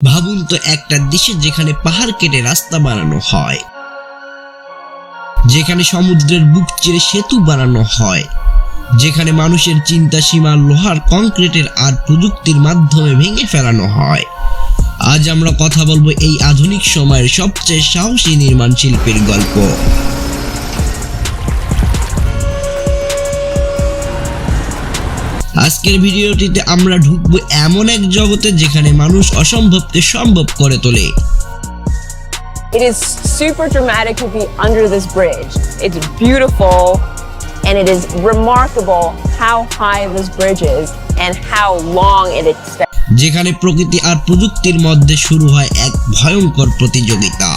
ভাবুন তো একটা দেশে যেখানে পাহাড় কেটে রাস্তা বানানো হয়, যেখানে সমুদ্রের বুক চিরে সেতু বানানো হয়, যেখানে মানুষের চিন্তা সীমা লোহার কংক্রিটের আর প্রযুক্তির মাধ্যমে ভেঙে ফেলানো হয়। আজ আমরা কথা বলব এই আধুনিক সময়ের সবচেয়ে সাহসী নির্মাণ শিল্পের গল্প। আজকের ভিডিওটিতে আমরা ঢুকবো এমন এক জগতে যেখানে মানুষ অসম্ভবকে সম্ভব করে তোলে It is super dramatic to be under this bridge. It's beautiful and it is remarkable how high this bridge is and how long it extends. যেখানে প্রকৃতি আর প্রযুক্তির মধ্যে শুরু হয় এক ভয়ঙ্কর প্রতিযোগিতা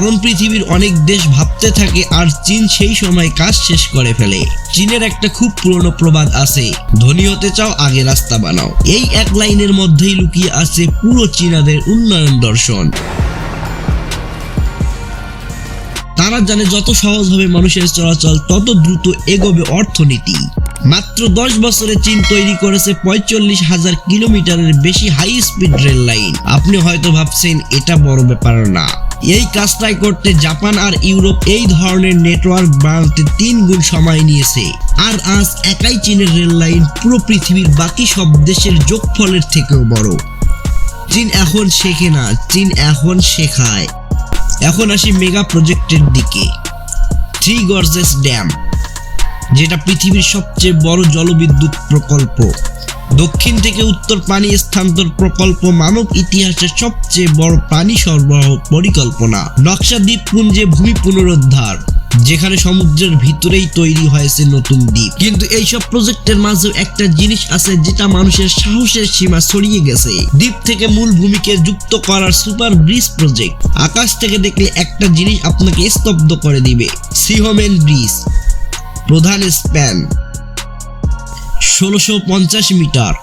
কারণ পৃথিবীর অনেক দেশ ভাবতে থাকে আর চীন সেই সময় কাজ শেষ করে ফেলে। চীনের একটা খুব পুরনো প্রবাদ আছে, ধনী হতে চাও, আগে রাস্তা বানাও। এই এক লাইনের মধ্যেই লুকিয়ে আছে পুরো চীনাদের উন্নয়ন দর্শন। তারা জানে যত সহজ হবে মানুষের চলাচল, তত দ্রুত এগোবে অর্থনীতি। মাত্র দশ বছরে চীন তৈরি করেছে পঁয়তাল্লিশ হাজার কিলোমিটারের বেশি হাই স্পিড রেল লাইন আপনি হয়তো ভাবছেন, এটা বড় ব্যাপার না। এই কাজটাই করতে জাপান আর ইউরোপ এই ধরনের নেটওয়ার্ক বানাতে তিন গুণ সময় নিয়েছে। আর আজ একাই চীনের রেল লাইন পুরো পৃথিবীর বাকি সব দেশের যোগফলের থেকেও বড়। চীন এখন শেখে না, চীন এখন শেখায়। এখন আসি মেগা প্রজেক্টের দিকে। থ্রি গর্জেস ড্যাম, যেটা পৃথিবীর সবচেয়ে বড় জলবিদ্যুৎ প্রকল্প। দক্ষিণ থেকে উত্তর পানি স্থানান্তর প্রকল্প মানব ইতিহাসের সবচেয়ে বড় পানি সরবরাহ পরিকল্পনা। নকশা দ্বীপপুঞ্জে ভূমি পুনরুদ্ধার, যেখানে সমুদ্রের ভিতরেই তৈরি হয়েছে নতুন দ্বীপ। কিন্তু এইসব প্রজেক্টের মাঝেও একটা জিনিস আছে যেটা মানুষের সাহসের সীমা ছড়িয়ে গেছে। দ্বীপ থেকে মূল ভূমিকে যুক্ত করার সুপার ব্রিজ প্রজেক্ট। আকাশ থেকে দেখলে একটা জিনিস আপনাকে স্তব্ধ করে দিবে, সিহোমেন ব্রিজ, প্রধান স্প্যান। ষোলোশো পঞ্চাশ মিটার।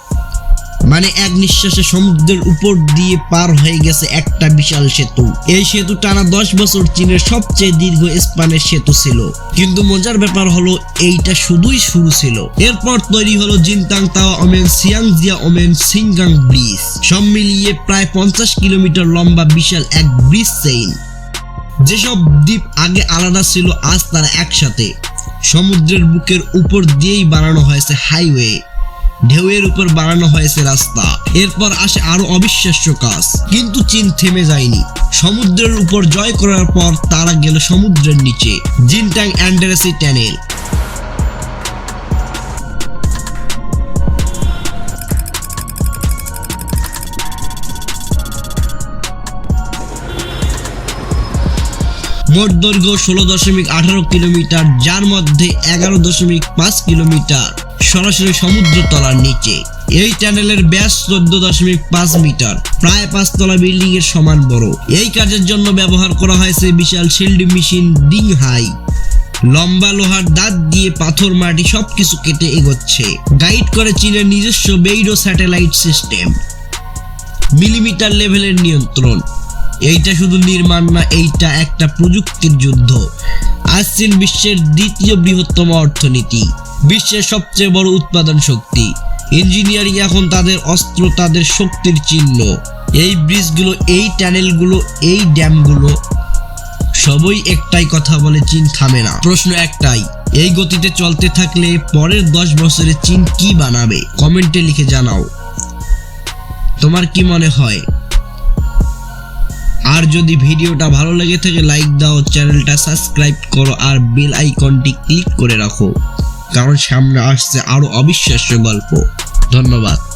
মানে এক নিঃশ্বাসে সমুদ্রের উপর দিয়ে পার হয়ে গেছে একটা বিশাল সেতু। এই সেতু টানা দশ বছর চীনের সবচেয়ে দীর্ঘ স্পানের সেতু ছিল। কিন্তু মজার ব্যাপার হলো, এইটা শুধুই শুরু ছিল। এরপর তৈরি হলো জিনতাং তাওয়া ওমেন, সিয়াংজিয়া ওমেন সিংগাং ব্রিজ। সব মিলিয়ে প্রায় পঞ্চাশ কিলোমিটার লম্বা বিশাল এক ব্রিজ চেইন যেসব দ্বীপ আগে আলাদা ছিল, আজ তারা একসাথে। সমুদ্রের বুকের উপর দিয়েই বানানো হয়েছে হাইওয়ে। ঢেউয়ের উপর বানানো হয়েছে রাস্তা। এরপর আসে আরও অবিশ্বাস্য কাজ। কিন্তু চীন থেমে যায়নি। সমুদ্রের উপর জয় করার পর তারা গেল সমুদ্রের নিচে। জিনট্যাং অ্যান্ডারেসি ট্যানেল মোট দৈর্ঘ্য ষোলো দশমিক আঠারো কিলোমিটার, যার মধ্যে এগারো দশমিক পাঁচ কিলোমিটার। সরাসরি সমুদ্র তলার নিচে। এই চ্যানেলের ব্যাস চোদ্দ দশমিক পাঁচ মিটার। প্রায় পাঁচতলা বিল্ডিং এর সমান বড়। এই কাজের জন্য ব্যবহার করা হয়েছে বিশাল শিল্ড মেশিন ডিং হাই লম্বা লোহার দাঁত দিয়ে পাথর মাটি সবকিছু কেটে এগোচ্ছে। গাইড করে চীনের নিজস্ব বেইডো স্যাটেলাইট সিস্টেম মিলিমিটার লেভেলের নিয়ন্ত্রণ। এইটা শুধু নির্মাণ না, এইটা একটা প্রযুক্তির যুদ্ধ। আজ চীন বিশ্বের দ্বিতীয় বৃহত্তম অর্থনীতি, বিশ্বের সবচেয়ে বড় উৎপাদন শক্তি। ইঞ্জিনিয়ারিং এখন তাদের অস্ত্র, তাদের শক্তির চিহ্ন। এই ব্রিজগুলো, এই ট্যানেলগুলো এই ড্যামগুলো, সবই একটাই কথা বলে চীন থামে না। প্রশ্ন একটাই, এই গতিতে চলতে থাকলে পরের দশ বছরে চীন কি বানাবে? কমেন্টে লিখে জানাও। তোমার কি মনে হয়? আর যদি ভিডিওটা ভালো লেগে থাকে লাইক দাও, চ্যানেলটা সাবস্ক্রাইব করো আর বেল আইকনটি ক্লিক করে রাখো। কারণ সামনে আসছে আরও অবিশ্বাস্য গল্প। ধন্যবাদ।